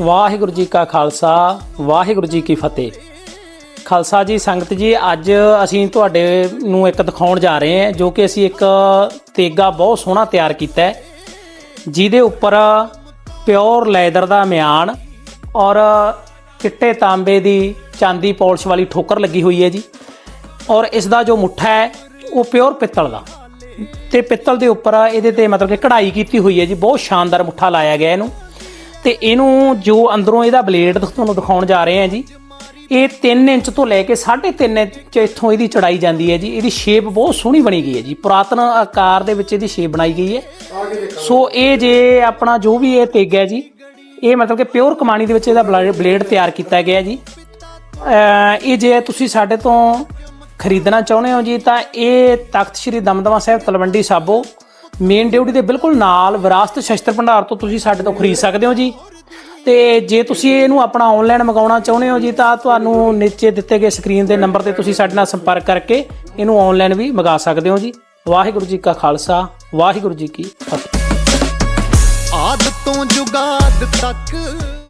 ਵਾਹਿਗੁਰੂ ਜੀ ਕਾ ਖਾਲਸਾ, ਵਾਹਿਗੁਰੂ ਜੀ ਕੀ ਫਤਿਹ। ਖਾਲਸਾ ਜੀ, ਸੰਗਤ ਜੀ, ਅੱਜ ਅਸੀਂ ਤੁਹਾਡੇ ਨੂੰ ਇੱਕ ਦਿਖਾਉਣ ਜਾ ਰਹੇ ਹਾਂ, ਜੋ ਕਿ ਅਸੀਂ ਇੱਕ ਤੇਗਾ ਬਹੁਤ ਸੋਹਣਾ ਤਿਆਰ ਕੀਤਾ ਹੈ, ਜਿਹਦੇ ਉੱਪਰ ਪਿਓਰ ਲੈਦਰ ਦਾ ਮਿਆਨ ਔਰ ਚਿੱਟੇ ਤਾਂਬੇ ਦੀ ਚਾਂਦੀ ਪਾਲਿਸ਼ ਵਾਲੀ ਠੋਕਰ ਲੱਗੀ ਹੋਈ ਹੈ ਜੀ। ਔਰ ਇਸ ਦਾ ਜੋ ਮੁੱਠਾ ਹੈ, ਉਹ ਪਿਓਰ ਪਿੱਤਲ ਦਾ। ਤੇ ਪਿੱਤਲ ਦੇ ਉੱਪਰ ਇਹਦੇ ਤੇ ਮਤਲਬ ਕਿ ਕਢਾਈ ਕੀਤੀ ਹੋਈ ਹੈ ਜੀ, ਬਹੁਤ ਸ਼ਾਨਦਾਰ ਮੁੱਠਾ ਲਾਇਆ ਗਿਆ ਇਹਨੂੰ। ਤੇ ਇਹਨੂੰ ਜੋ ਅੰਦਰੋਂ ਇਹਦਾ ਬਲੇਡ ਤੁਹਾਨੂੰ ਦਿਖਾਉਣ ਜਾ ਰਹੇ ਹਾਂ ਜੀ, ਇਹ 3 ਇੰਚ ਤੋਂ ਲੈ ਕੇ 3.5 ਇੰਚ ਇੱਥੋਂ ਇਹਦੀ ਚੜਾਈ ਜਾਂਦੀ ਹੈ ਜੀ। ਇਹਦੀ ਸ਼ੇਪ ਬਹੁਤ ਸੋਹਣੀ ਬਣੀ ਗਈ ਹੈ ਜੀ। ਪੁਰਾਤਨ ਆਕਾਰ ਦੇ ਵਿੱਚ ਇਹਦੀ ਸ਼ੇਪ ਬਣਾਈ ਗਈ ਹੈ। ਸੋ ਇਹ ਜੇ ਆਪਣਾ ਜੋ ਵੀ ਇਹ ਤਿੱਗ ਹੈ ਜੀ, ਇਹ ਮਤਲਬ ਕਿ ਪਿਓਰ ਕਮਾਣੀ ਦੇ ਵਿੱਚ ਇਹਦਾ ਬਲੇਡ ਤਿਆਰ ਕੀਤਾ ਗਿਆ ਜੀ। ਇਹ ਜੇ ਤੁਸੀਂ ਸਾਡੇ ਤੋਂ ਖਰੀਦਣਾ ਚਾਹੁੰਦੇ ਹੋ ਜੀ, ਤਾਂ ਇਹ ਤਖਤ ਸ੍ਰੀ ਦਮਦਮਾ ਸਾਹਿਬ ਤਲਵੰਡੀ ਸਾਬੋ ਮੇਨ ਡਿਊਟੀ ਦੇ ਬਿਲਕੁਲ ਨਾਲ ਵਿਰਾਸਤ ਸ਼ਸਤਰ ਭੰਡਾਰ ਤੋਂ ਤੁਸੀਂ ਸਾਡੇ ਤੋਂ ਖਰੀਦ ਸਕਦੇ ਹੋ ਜੀ। ਤੇ ਜੇ ਤੁਸੀਂ ਇਹਨੂੰ ਆਪਣਾ ਆਨਲਾਈਨ ਮੰਗਾਉਣਾ ਚਾਹੁੰਦੇ ਹੋ ਜੀ, ਤਾਂ ਤੁਹਾਨੂੰ ਨੀਚੇ ਦਿੱਤੇ ਗਏ ਸਕਰੀਨ ਦੇ ਨੰਬਰ ਤੇ ਤੁਸੀਂ ਸਾਡੇ ਨਾਲ ਸੰਪਰਕ ਕਰਕੇ ਇਹਨੂੰ ਆਨਲਾਈਨ ਵੀ ਮੰਗਾ ਸਕਦੇ ਹੋ ਜੀ। ਵਾਹਿਗੁਰੂ ਜੀ ਕਾ ਖਾਲਸਾ, ਵਾਹਿਗੁਰੂ ਜੀ ਕੀ ਫਤਿਹ। ਆਦ ਤੋਂ ਜੁਗਾਦ ਤੱਕ